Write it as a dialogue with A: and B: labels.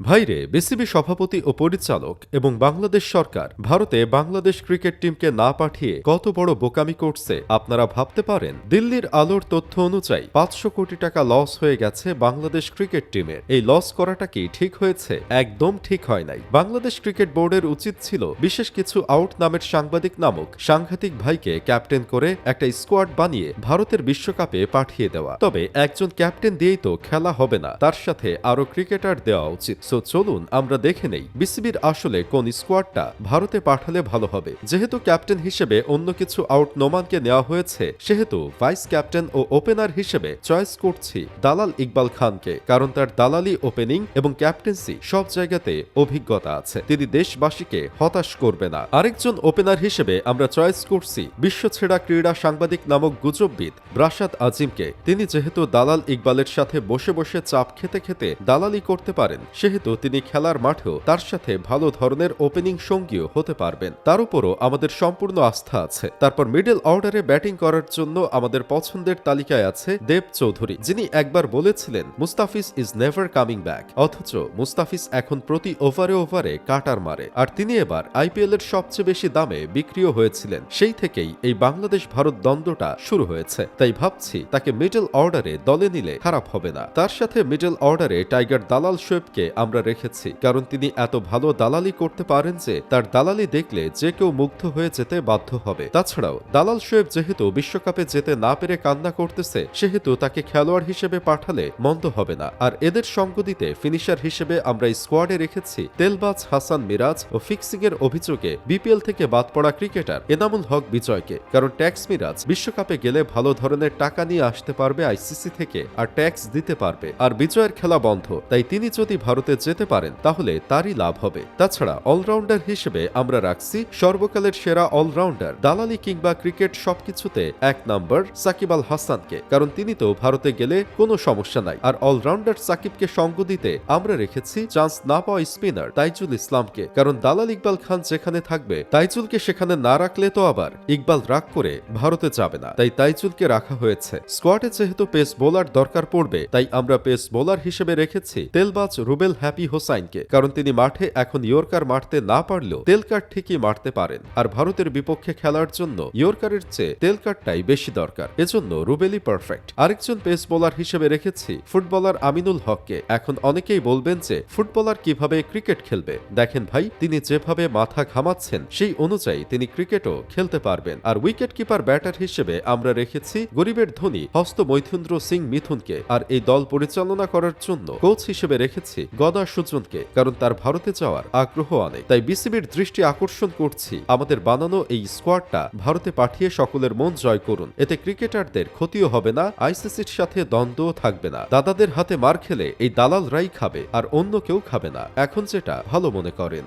A: ভাইরে, বিসিবি সভাপতি ও পরিচালক এবং বাংলাদেশ সরকার ভারতে বাংলাদেশ ক্রিকেট টিমকে না পাঠিয়ে কত বড় বোকামি করছে, আপনারা ভাবতে পারেন। দিল্লির আলোর তথ্য অনুযায়ী পাঁচশো কোটি টাকা লস হয়ে গেছে বাংলাদেশ ক্রিকেট টিমের। এই লস করাটা কি ঠিক হয়েছে? একদম ঠিক হয় নাই। বাংলাদেশ ক্রিকেট বোর্ডের উচিত ছিল বিশেষ কিছু আউট নামের সাংবাদিক নামক সাংঘাতিক ভাইকে ক্যাপ্টেন করে একটা স্কোয়াড বানিয়ে ভারতের বিশ্বকাপে পাঠিয়ে দেওয়া। তবে একজন ক্যাপ্টেন দিয়েই তো খেলা হবে না। তার সাথে আরও ক্রিকেটার দেওয়া উচিত। সো চলুন, আমরা দেখে নেই বিসিবির আসলে কোন স্কোয়াডটা ভারতে পাঠালে ভালো হবে। যেহেতু ক্যাপ্টেন হিসেবে অন্য কিছু আউট নোমানকে নেওয়া হয়েছে, সেহেতু ভাইস ক্যাপ্টেন ও ওপেনার হিসেবে চয়েস করছি দালাল ইকবাল খানকে, কারণ তার দালালি ওপেনিং এবং ক্যাপ্টেন্সি সব জায়গাতে অভিজ্ঞতা আছে। তিনি দেশবাসীকে হতাশ করবে না। আরেকজন ওপেনার হিসেবে আমরা চয়েস করছি বিশ্বছেড়া ক্রীড়া সাংবাদিক নামক গুজববিদ ব্রাসাদ আজিমকে। তিনি যেহেতু দালাল ইকবালের সাথে বসে বসে চাপ খেতে খেতে দালালি করতে পারেন, সেহেতু তিনি খেলার মাঠেও তার সাথে ভালো ধরনের ওপেনিং সঙ্গীও হতে পারবেন। তার উপরও আমাদের সম্পূর্ণ আস্থা আছে। তারপর মিডল অর্ডারে ব্যাটিং করার জন্য আমাদের পছন্দের তালিকায় আছে দেব চৌধুরী, যিনি একবার বলেছিলেন, Mustafiz is never coming back অথচ মুস্তাফিজ এখন প্রতি ওভারে ওভারে কাটার মারে। আর তিনি এবার আইপিএল এর সবচেয়ে বেশি দামে বিক্রিও হয়েছিলেন। সেই থেকেই এই বাংলাদেশ ভারত দ্বন্দ্বটা শুরু হয়েছে। তাই ভাবছি তাকে মিডল অর্ডারে দলে নিলে খারাপ হবে না। তার সাথে মিডল অর্ডারে টাইগার দালাল শোয়েবকে আমরা রেখেছি, কারণ তিনি এত ভালো দালালি করতে পারেন যে তার দালালি দেখলে যে কেউ মুগ্ধ হয়ে যেতে বাধ্য হবে। তাছাড়াও, দালাল শোয়েব যেহেতু বিশ্বকাপে যেতে না পেরে কান্না করতেছে, সেহেতু তাকে খেলোয়াড় হিসেবে পাঠালে মন্দ হবে না। আর এদের সঙ্গ দিতে ফিনিশার হিসেবে আমরা স্কোয়াডে রেখেছি তেলবাজ, হাসান মিরাজ ও ফিক্সিং এর অভিযোগে বিপিএল থেকে বাদ পড়া ক্রিকেটার এনামুল হক বিজয়কে, কারণ ট্যাক্স মিরাজ বিশ্বকাপে গেলে ভালো ধরনের টাকা নিয়ে আসতে পারবে আইসিসি থেকে আর ট্যাক্স দিতে পারবে। আর বিজয়ের খেলা বন্ধ, তাই তিনি যদি ভারতে যেতে পারেন, তাহলে তারই লাভ হবে। তাছাড়া অলরাউন্ডার হিসেবে আমরা রাখছি সর্বকালের সেরা অলরাউন্ডার, দালালি কিংবা ক্রিকেট সবকিছুতে এক নম্বর সাকিব আল হাসানকে, কারণ তিনি তো ভারতে গেলে কোনো সমস্যা নাই। আর অলরাউন্ডার সাকিবকে সঙ্গ দিতে আমরা রেখেছি চান্স না পাওয়া স্পিনার তাইজুল ইসলামকে, কারণ দালাল ইকবাল খান যেখানে থাকবে, তাইজুলকে সেখানে না রাখলে তো আবার ইকবাল রাগ করে ভারতে যাবে না। তাই তাইজুলকে রাখা হয়েছে। স্কোয়াডে যেহেতু পেস বোলার দরকার পড়বে, তাই আমরা পেস বোলার হিসেবে রেখেছি তেলবাজ রুবেল হ্যাপি হোসাইনকে, কারণ তিনি মাঠে এখন ইয়র্কার মারতে না পারলেও তেলকার ঠিকই মারতে পারেন। আর ভারতের বিপক্ষে খেলার জন্য ইয়র্কারের চেয়ে তেলকারটাই বেশি দরকার। এজন্য রুবেলই পারফেক্ট আরেকজন পেস বোলার হিসেবে রেখেছি ফুটবলার আমিনুল হককে। এখন অনেকেই বলবেন যে ফুটবলার কীভাবে ক্রিকেট খেলবে? দেখেন ভাই, তিনি যেভাবে মাথা ঘামাচ্ছেন, সেই অনুযায়ী তিনি ক্রিকেটও খেলতে পারবেন। আর উইকেট কিপার ব্যাটার হিসেবে আমরা রেখেছি গরিবের ধনী হস্ত মৈথুন্দ্র সিং মিথুনকে। আর এই দল পরিচালনা করার জন্য কোচ হিসেবে রেখেছি গদা সুজনকে, কারণ তার ভারতে যাওয়ার আগ্রহ অনেক। তাই বিসিবির দৃষ্টি আকর্ষণ করছি। আমাদের বানানো এই স্কোয়াডটা ভারতে পাঠিয়ে সকলের মন জয় করুন। এতে ক্রিকেটারদের ক্ষতিও হবে না, আইসিসির সাথে দ্বন্দ্বও থাকবে না। দাদাদের হাতে মার খেলে এই দালালরাই খাবে, আর অন্য কেউ খাবে না। এখন যেটা ভালো মনে করেন।